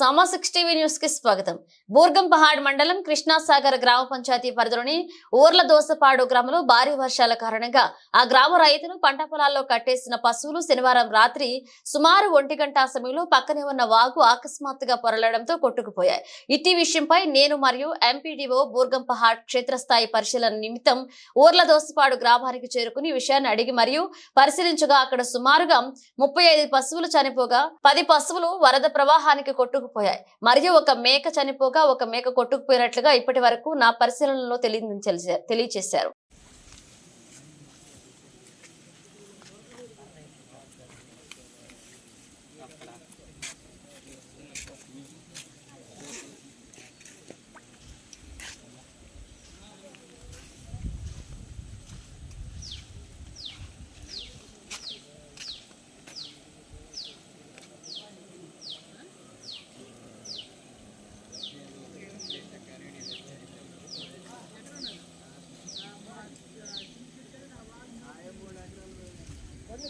సమా six TV న్యూస్కి స్వాగతం. బూర్గం పహాడ్ మండలం కృష్ణాసాగర్ గ్రామ పంచాయతీ పరిధిలోని ఊర్ల దోసపాడు గ్రామంలో భారీ వర్షాల కారణంగా ఆ గ్రామ రైతులు పంట పొలాల్లో కట్టేసిన పశువులు శనివారం రాత్రి సుమారు ఒంటి గంట సమయంలో పక్కనే ఉన్న వాగు అకస్మాత్తుగా పొరలడంతో కొట్టుకుపోయాయి. ఇట్టి విషయంపై నేను మరియు ఎంపీడీఓ బూర్గం పహాడ్ క్షేత్రస్థాయి పరిశీలన నిమిత్తం ఊర్ల దోసపాడు గ్రామానికి చేరుకుని విషయాన్ని అడిగి మరియు పరిశీలించగా అక్కడ సుమారుగా ముప్పై ఐదు పశువులు చనిపోగా పది పశువులు వరద ప్రవాహానికి కొట్టుకు కొట్టుకుపోయాయి మరియు ఒక మేక చనిపోగా ఒక మేక కొట్టుకుపోయినట్లుగా ఇప్పటి వరకు నా పరిశీలనలో తెలియ తెలియచేశారు.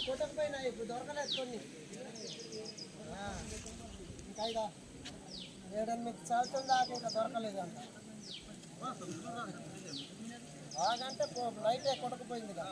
కొన్ని కొట్టకపోయినాయి ఇప్పుడు దొరకలేదు కొన్ని ఇంకా ఇక ఏడెనిమిది సంవత్సరం దాకా ఇంకా దొరకలేదు అంట బాగంటే అంటే లైటే కొట్టకపోయింది ఇక.